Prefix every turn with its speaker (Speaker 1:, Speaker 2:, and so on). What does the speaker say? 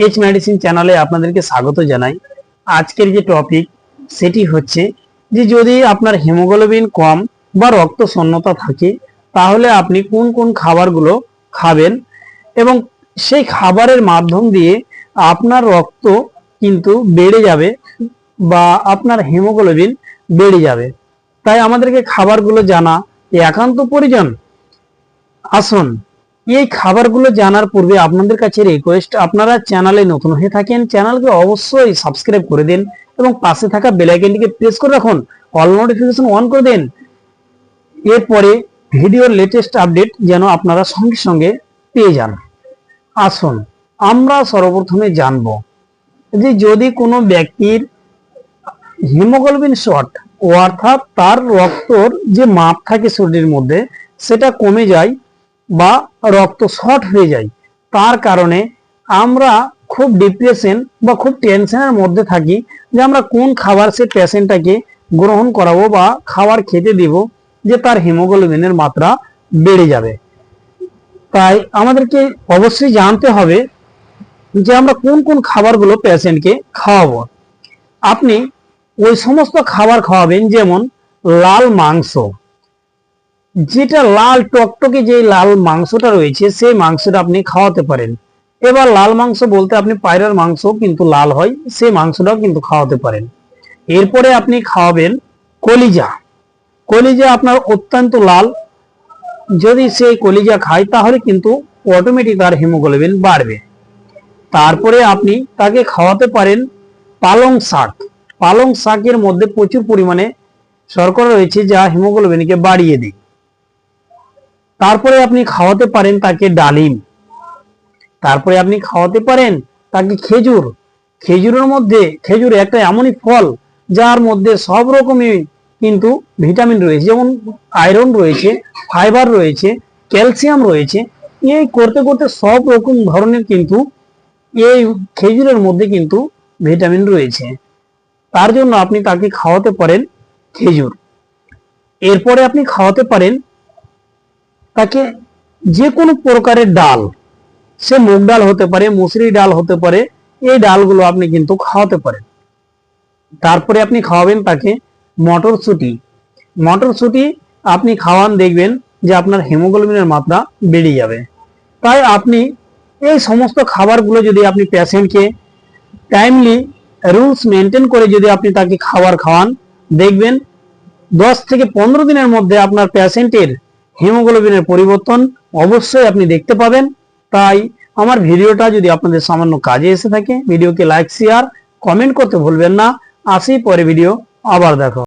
Speaker 1: H medicine চ্যানেলে আপনাদেরকে স্বাগত জানাই। আজকের যে টপিক সেটি হচ্ছে যে যদি আপনার হিমোগ্লোবিন কম বা রক্ত শূন্যতা থাকে, তাহলে আপনি কোন কোন খাবারগুলো খাবেন এবং সেই খাবারের মাধ্যম দিয়ে আপনার রক্ত কিন্তু বেড়ে যাবে বা আপনার হিমোগ্লোবিন বেড়ে যাবে। তাই আমাদেরকে খাবারগুলো জানা একান্ত প্রয়োজন। আসুন এই খাবারগুলো জানার পূর্বে আপনাদের কাছে রিকোয়েস্ট আপনারা চ্যানেলে নতুন হয়ে থাকেন চ্যানেলকে অবশ্যই সাবস্ক্রাইব করে দিন এবং পাশে থাকা বেল আইকনটিকে প্রেস করে রাখুন অল নোটিফিকেশন অন করে দিন। এরপরে ভিডিওর লেটেস্ট আপডেট যেন আপনারা সঙ্গে সঙ্গে পেয়ে যান। আসুন, আমরা সর্বপ্রথমে জানব যে যদি কোনো ব্যক্তির হিমোগ্লোবিন শর্ট অর্থাৎ তার রক্তর যে মাপ থাকে শরীরের মধ্যে, সেটা কমে যায় বা রক্ত শর্ট হয়ে যায়। তার কারণে আমরা খুব ডিপ্রেশন বা খুব টেনশনের মধ্যে থাকি যে আমরা কোন খাবার সে পেশেন্টটাকে গ্রহণ করাবো বা খাবার খেতে দিব যে তার হিমোগ্লোবিনের মাত্রা বেড়ে যাবে। তাই আমাদেরকে অবশ্যই জানতে হবে যে আমরা কোন কোন খাবারগুলো পেশেন্টকে খাওয়াবো। আপনি ওই সমস্ত খাবার খাওয়াবেন যেমন লাল মাংস। যেটা লাল টকটকে যে লাল মাংসটা রয়েছে, সেই মাংসটা আপনি খাওয়াতে পারেন। এবার লাল মাংস বলতে আপনি পায়রার মাংস কিন্তু লাল হয়, সেই মাংসটাও কিন্তু খাওয়াতে পারেন। এরপরে আপনি খাওয়াবেন কলিজা। কলিজা আপনার অত্যন্ত লাল। যদি সেই কলিজা খায়, তাহলে কিন্তু অটোমেটিক তার হিমোগ্লোবিন বাড়বে। তারপরে আপনি তাকে খাওয়াতে পারেন পালং শাক। পালং শাকের মধ্যে প্রচুর পরিমাণে শর্করা রয়েছে, যা হিমোগ্লোবিনকে বাড়িয়ে দেয়। তারপরে আপনি খাওয়াতে পারেন তাকে ডালিম। তারপরে আপনি খাওয়াতে পারেন তাকে খেজুর। খেজুরের মধ্যে, খেজুর একটা এমনই ফল যার মধ্যে সব রকমই কিন্তু ভিটামিন রয়েছে, যেমন আয়রন রয়েছে, ফাইবার রয়েছে, ক্যালসিয়াম রয়েছে। এই করতে করতে সব রকম ধরনের কিন্তু এই খেজুরের মধ্যে কিন্তু ভিটামিন রয়েছে। তার জন্য আপনি তাকে খাওয়াতে পারেন খেজুর। এরপরে আপনি খাওয়াতে পারেন তাকে যে কোনো প্রকারের ডাল, সে মুগ ডাল হতে পারে, মুসুরি ডাল হতে পারে, এই ডালগুলো আপনি কিন্তু খাওয়াতে পারেন। তারপরে আপনি খাওয়াবেন তাকে মটরশুঁটি। মটরশুঁটি আপনি খাওয়ান, দেখবেন যে আপনার হিমোগ্লোবিনের মাত্রা বেড়ে যাবে। তাই আপনি এই সমস্ত খাবারগুলো যদি আপনি পেশেন্টকে টাইমলি রুলস মেনটেন করে যদি আপনি তাকে খাবার খাওয়ান, দেখবেন দশ থেকে পনেরো দিনের মধ্যে আপনার পেশেন্টের হিমোগ্লোবিনের পরিবর্তন অবশ্যই আপনি দেখতে পাবেন। তাই আমার ভিডিওটা যদি আপনাদের সামান্য কাজে এসে থাকে, ভিডিওকে লাইক শেয়ার কমেন্ট করতে ভুলবেন না। আসি পরে ভিডিও আবার দেখো